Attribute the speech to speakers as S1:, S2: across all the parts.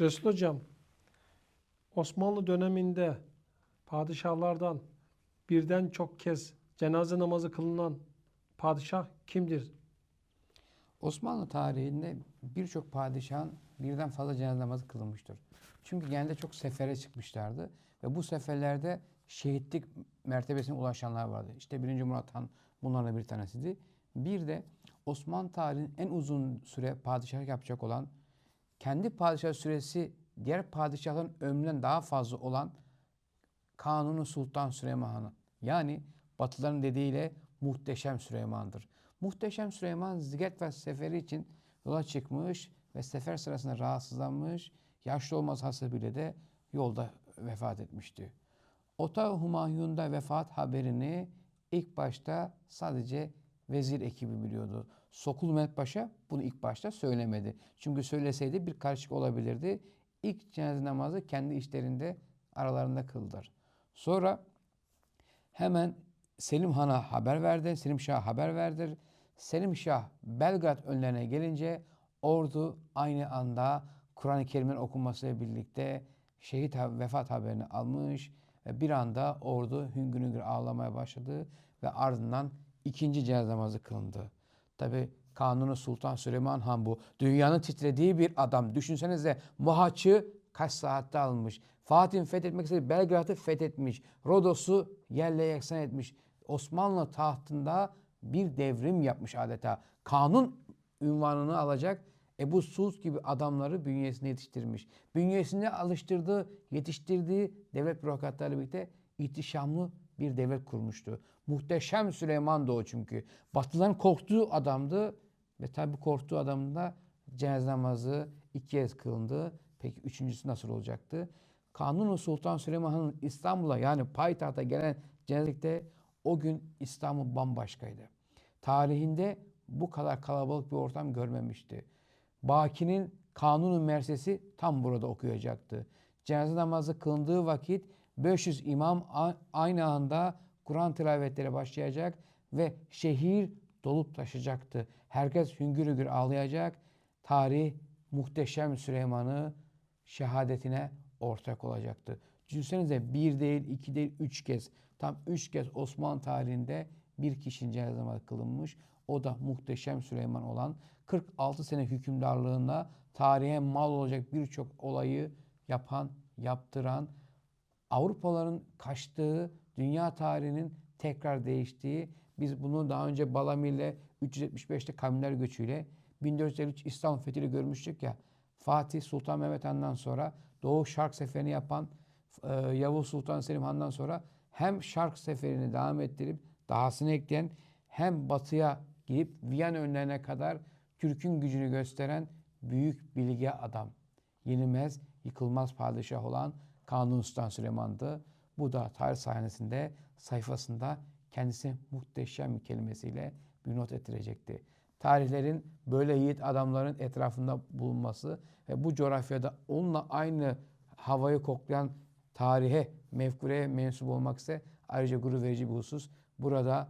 S1: Resul Hocam, Osmanlı döneminde padişahlardan birden çok kez cenaze namazı kılınan padişah kimdir?
S2: Osmanlı tarihinde birçok padişahın birden fazla cenaze namazı kılınmıştır. Çünkü genelde çok sefere çıkmışlardı ve bu seferlerde şehitlik mertebesine ulaşanlar vardı. İşte 1. Murat Han bunlarla bir tanesiydi. Bir de Osmanlı tarihinin en uzun süre padişahlık yapacak olan, kendi padişah süresi diğer padişahların ömründen daha fazla olan Kanuni Sultan Süleyman Han'ın. Yani Batılıların dediğiyle Muhteşem Süleyman'dır. Muhteşem Süleyman Ziget ve seferi için yola çıkmış ve sefer sırasında rahatsızlanmış. Yaşlı olması hasebiyle de yolda vefat etmişti. Ota Humayun'da vefat haberini ilk başta sadece vezir ekibi biliyordu. Sokul Mehmet Paşa bunu ilk başta söylemedi. Çünkü söyleseydi bir karışık olabilirdi. İlk cenaze namazı kendi işlerinde aralarında kıldılar. Sonra hemen Selim Han'a haber verdi. Selim Şah haber verdi. Selim Şah Belgrad önlerine gelince ordu aynı anda Kur'an-ı Kerim'in okunmasıyla birlikte şehit vefat haberini almış ve bir anda ordu hüngür hüngür ağlamaya başladı ve ardından ikinci cenaze namazı kılındı. Tabi Kanuni Sultan Süleyman Han bu. Dünyanın titrediği bir adam. Düşünsenize Mohaç'ı kaç saatte almış. Fatih'in fethetmek istediği Belgrad'ı fethetmiş. Rodos'u yerle yeksan etmiş. Osmanlı tahtında bir devrim yapmış adeta. Kanun ünvanını alacak Ebu Suud gibi adamları bünyesine yetiştirmiş. Bünyesine alıştırdığı, yetiştirdiği devlet bürokratlarıyla birlikte ihtişamlı bir devlet kurmuştu. Muhteşem Süleyman da o çünkü. Batılıların korktuğu adamdı ve tabi korktuğu adamın da cenaze namazı iki kez kılındı. Peki üçüncüsü nasıl olacaktı? Kanuni Sultan Süleyman Han'ın İstanbul'a yani payitahta gelen cenazelikte o gün İstanbul bambaşkaydı. Tarihinde bu kadar kalabalık bir ortam görmemişti. Baki'nin kanunu mersesi tam burada okuyacaktı. Cenaze namazı kılındığı vakit 500 imam aynı anda Kur'an tilavetleri başlayacak ve şehir dolup taşacaktı. Herkes hüngür hüngür ağlayacak. Tarih muhteşem Süleyman'ı şehadetine ortak olacaktı. Düşünsenize bir değil, iki değil, üç kez. Tam üç kez Osmanlı tarihinde bir kişinin cenaze kılınmış. O da muhteşem Süleyman olan 46 sene hükümdarlığında tarihe mal olacak birçok olayı yapan, yaptıran, Avrupalıların kaçtığı, dünya tarihinin tekrar değiştiği, biz bunu daha önce Balami ile 375'te Kavimler göçüyle 1453 İstanbul fethiyle görmüştük ya. Fatih Sultan Mehmet Han'dan sonra Doğu Şark Seferi'ni yapan e, Yavuz Sultan Selim Han'dan sonra hem Şark Seferi'ni devam ettirip dahasını ekleyen hem batıya gidip Viyana önlerine kadar Türk'ün gücünü gösteren büyük bilge adam. Yenilmez, yıkılmaz padişah olan Kanuni Sultan Süleyman'dı. Bu da tarih sahnesinde sayfasında kendisi muhteşem kelimesiyle bir not ettirecekti. Tarihlerin böyle yiğit adamların etrafında bulunması ve bu coğrafyada onunla aynı havayı koklayan tarihe, mefkureye mensup olmak ise ayrıca gurur verici bir husus. Burada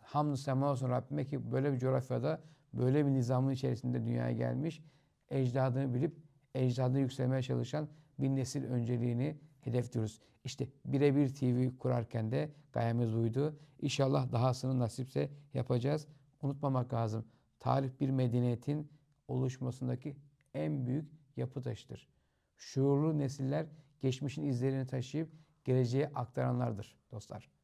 S2: hamdü sema olsun Rabbime ki böyle bir coğrafyada böyle bir nizamın içerisinde dünyaya gelmiş, ecdadını bilip ecdadını yükselmeye çalışan bir nesil önceliğini hedefliyoruz. İşte birebir TV kurarken de gayemiz buydu. İnşallah dahasını nasipse yapacağız. Unutmamak lazım. Tarih bir medeniyetin oluşmasındaki en büyük yapı taşıdır. Şuurlu nesiller geçmişin izlerini taşıyıp geleceğe aktaranlardır dostlar.